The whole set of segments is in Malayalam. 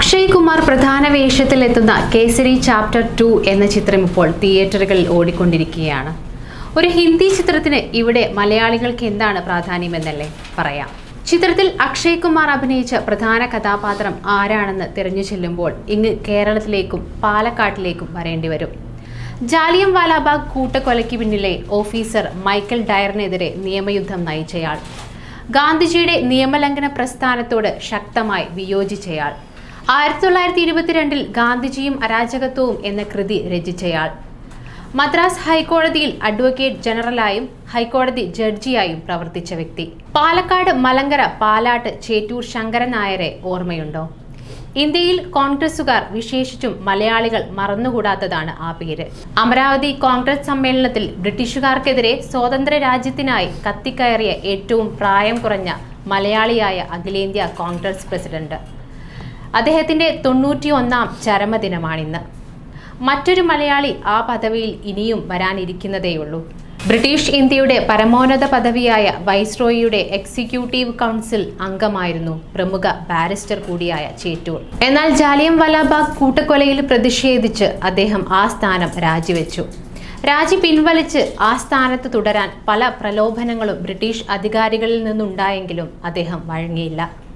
അക്ഷയ് കുമാർ പ്രധാന വേഷത്തിലെത്തുന്ന കേസരി ചാപ്റ്റർ ടു എന്ന ചിത്രം ഇപ്പോൾ തിയേറ്ററുകളിൽ ഓടിക്കൊണ്ടിരിക്കുകയാണ്. ഒരു ഹിന്ദി ചിത്രത്തിന് ഇവിടെ മലയാളികൾക്ക് എന്താണ് പ്രാധാന്യമെന്നല്ലേ പറയാം. ചിത്രത്തിൽ അക്ഷയ് കുമാർ അഭിനയിച്ച പ്രധാന കഥാപാത്രം ആരാണെന്ന് തിരഞ്ഞു ചെല്ലുമ്പോൾ ഇങ്ങ് കേരളത്തിലേക്കും പാലക്കാട്ടിലേക്കും വരേണ്ടി വരും. ജാലിയം വാലാബാഗ് കൂട്ടക്കൊലയ്ക്ക് പിന്നിലെ ഓഫീസർ മൈക്കൽ ഡയറിനെതിരെ നിയമയുദ്ധം നയിച്ചയാൾ. ഗാന്ധിജിയുടെ നിയമലംഘന പ്രസ്ഥാനത്തോട് ശക്തമായി വിയോജിച്ചയാൾ. ആയിരത്തി തൊള്ളായിരത്തി ഇരുപത്തിരണ്ടിൽ ഗാന്ധിജിയും അരാജകത്വവും എന്ന കൃതി രചിച്ചയാൾ. മദ്രാസ് ഹൈക്കോടതിയിൽ അഡ്വക്കേറ്റ് ജനറലായും ഹൈക്കോടതി ജഡ്ജിയായും പ്രവർത്തിച്ച വ്യക്തി. പാലക്കാട് മലങ്കര പാലാട്ട് ചേറ്റൂർ ശങ്കരൻ നായരെ ഓർമ്മയുണ്ടോ? ഇന്ത്യയിൽ കോൺഗ്രസുകാർ വിശേഷിച്ചും മലയാളികൾ മറന്നുകൂടാത്തതാണ് ആ പേര്. അമരാവതി കോൺഗ്രസ് സമ്മേളനത്തിൽ ബ്രിട്ടീഷുകാർക്കെതിരെ സ്വതന്ത്ര രാജ്യത്തിനായി കത്തിക്കയറിയ ഏറ്റവും പ്രായം കുറഞ്ഞ മലയാളിയായ അഖിലേന്ത്യാ കോൺഗ്രസ് പ്രസിഡന്റ്. അദ്ദേഹത്തിന്റെ തൊണ്ണൂറ്റി ഒന്നാം ചരമദിനമാണിന്ന്. മറ്റൊരു മലയാളി ആ പദവിയിൽ ഇനിയും വരാനിരിക്കുന്നതേയുള്ളൂ. ബ്രിട്ടീഷ് ഇന്ത്യയുടെ പരമോന്നത പദവിയായ വൈസ്രോയിയുടെ എക്സിക്യൂട്ടീവ് കൗൺസിൽ അംഗമായിരുന്നു പ്രമുഖ ബാരിസ്റ്റർ കൂടിയായ ചേറ്റൂർ. എന്നാൽ ജാലിയം വലാബാഗ് കൂട്ടക്കൊലയിൽ പ്രതിഷേധിച്ച് അദ്ദേഹം ആ സ്ഥാനം രാജിവെച്ചു. രാജി പിൻവലിച്ച് ആ സ്ഥാനത്ത് തുടരാൻ പല പ്രലോഭനങ്ങളും ബ്രിട്ടീഷ് അധികാരികളിൽ നിന്നുണ്ടായെങ്കിലും അദ്ദേഹം വഴങ്ങിയില്ല.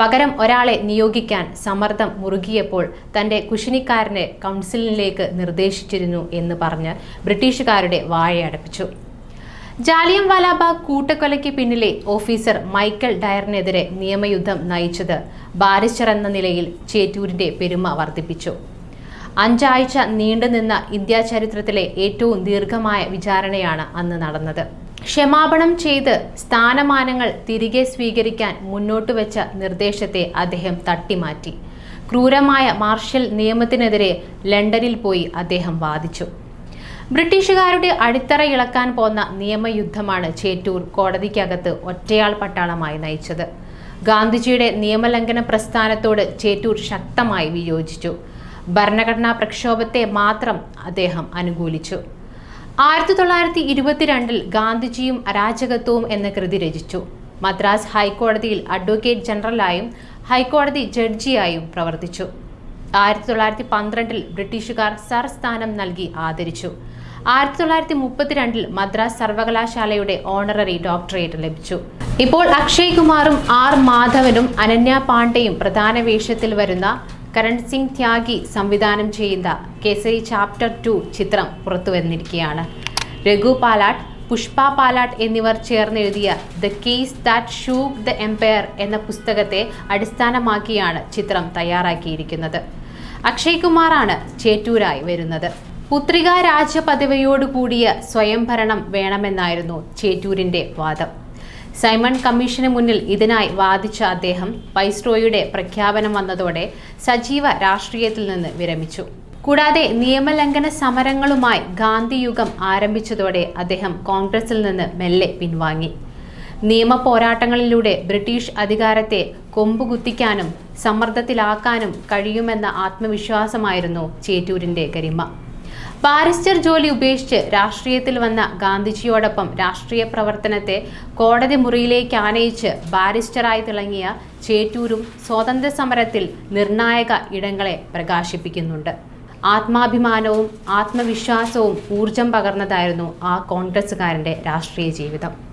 പകരം ഒരാളെ നിയോഗിക്കാൻ സമ്മർദ്ദം മുറുകിയപ്പോൾ തന്റെ കുശിനിക്കാരനെ കൗൺസിലിലേക്ക് നിർദ്ദേശിച്ചിരുന്നു എന്ന് പറഞ്ഞ് ബ്രിട്ടീഷുകാരുടെ വായയടപ്പിച്ചു ജാലിയം വാലാബാഗ് കൂട്ടക്കൊലയ്ക്ക് പിന്നിലെ ഓഫീസർ മൈക്കൽ ഡയറിനെതിരെ നിയമയുദ്ധം നയിച്ചത് ബാരിസ്റ്റർ എന്ന നിലയിൽ ചേറ്റൂരിന്റെ പെരുമ വർദ്ധിപ്പിച്ചു. അഞ്ചാഴ്ച നീണ്ടുനിന്ന ഇന്ത്യാ ചരിത്രത്തിലെ ഏറ്റവും ദീർഘമായ വിചാരണയാണ് അന്ന് നടന്നത്. ക്ഷമാപണം ചെയ്ത് സ്ഥാനമാനങ്ങൾ തിരികെ സ്വീകരിക്കാൻ മുന്നോട്ട് വെച്ച നിർദ്ദേശത്തെ അദ്ദേഹം തട്ടിമാറ്റി. ക്രൂരമായ മാർഷൽ നിയമത്തിനെതിരെ ലണ്ടനിൽ പോയി അദ്ദേഹം വാദിച്ചു. ബ്രിട്ടീഷുകാരുടെ അടിത്തറ ഇളക്കാൻ പോന്ന നിയമയുദ്ധമാണ് ചേറ്റൂർ കോടതിക്കകത്ത് ഒറ്റയാൾ പട്ടാളമായി നയിച്ചത്. ഗാന്ധിജിയുടെ നിയമലംഘന പ്രസ്ഥാനത്തോട് ചേറ്റൂർ ശക്തമായി വിയോജിച്ചു. ഭരണഘടനാ പ്രക്ഷോഭത്തെ മാത്രം അദ്ദേഹം അനുകൂലിച്ചു. ആയിരത്തി തൊള്ളായിരത്തി ഇരുപത്തിരണ്ടിൽ ഗാന്ധിജിയും അരാജകത്വവും എന്ന കൃതി രചിച്ചു. മദ്രാസ് ഹൈക്കോടതിയിൽ അഡ്വക്കേറ്റ് ജനറലായും ഹൈക്കോടതി ജഡ്ജിയായും പ്രവർത്തിച്ചു. ആയിരത്തി തൊള്ളായിരത്തി പന്ത്രണ്ടിൽ ബ്രിട്ടീഷുകാർ സർ സ്ഥാനം നൽകി ആദരിച്ചു. ആയിരത്തി തൊള്ളായിരത്തി മുപ്പത്തിരണ്ടിൽ മദ്രാസ് സർവകലാശാലയുടെ ഓണററി ഡോക്ടറേറ്റ് ലഭിച്ചു. ഇപ്പോൾ അക്ഷയ് കുമാറും ആർ മാധവനും അനന്യ പാണ്ഡെയും പ്രധാന വേഷത്തിൽ വരുന്ന കരൺ സിംഗ് ത്യാഗി സംവിധാനം ചെയ്യുന്ന കേസരി ചാപ്റ്റർ ടു ചിത്രം പുറത്തുവന്നിരിക്കുകയാണ് രഘു പാലാട്ട് പുഷ്പ പാലാട്ട് എന്നിവർ ചേർന്ന് ചേർന്നെഴുതിയ the case that shook the empire എന്ന പുസ്തകത്തെ അടിസ്ഥാനമാക്കിയാണ് ചിത്രം തയ്യാറാക്കിയിരിക്കുന്നത്. അക്ഷയ് കുമാറാണ് ചേറ്റൂരായി വരുന്നത്. പുത്രിക രാജപദവിയോടുകൂടിയ സ്വയംഭരണം വേണമെന്നായിരുന്നു ചേറ്റൂരിന്റെ വാദം. സൈമൺ കമ്മീഷന് മുന്നിൽ ഇതിനായി വാദിച്ച അദ്ദേഹം വൈസ്രോയുടെ പ്രഖ്യാപനം വന്നതോടെ സജീവ രാഷ്ട്രീയത്തിൽ നിന്ന് വിരമിച്ചു. കൂടാതെ നിയമലംഘന സമരങ്ങളുമായി ഗാന്ധിയുഗം ആരംഭിച്ചതോടെ അദ്ദേഹം കോൺഗ്രസിൽ നിന്ന് മെല്ലെ പിൻവാങ്ങി. നിയമ പോരാട്ടങ്ങളിലൂടെ ബ്രിട്ടീഷ് അധികാരത്തെ കൊമ്പുകുത്തിക്കാനും സമ്മർദ്ദത്തിലാക്കാനും കഴിയുമെന്ന ആത്മവിശ്വാസമായിരുന്നു ചേറ്റൂരിന്റെ ഗരിമ. ബാരിസ്റ്റർ ജോലി ഉപേക്ഷിച്ച് രാഷ്ട്രീയത്തിൽ വന്ന ഗാന്ധിജിയോടൊപ്പം രാഷ്ട്രീയ പ്രവർത്തനത്തെ കോടതി മുറിയിലേക്ക് ആനയിച്ച് ബാരിസ്റ്ററായി തിളങ്ങിയ ചേറ്റൂരും സ്വാതന്ത്ര്യ സമരത്തിൽ നിർണായക ഇടങ്ങളെ പ്രകാശിപ്പിക്കുന്നുണ്ട്. ആത്മാഭിമാനവും ആത്മവിശ്വാസവും ഊർജം പകർന്നതായിരുന്നു ആ കോൺഗ്രസ്സുകാരന്റെ രാഷ്ട്രീയ ജീവിതം.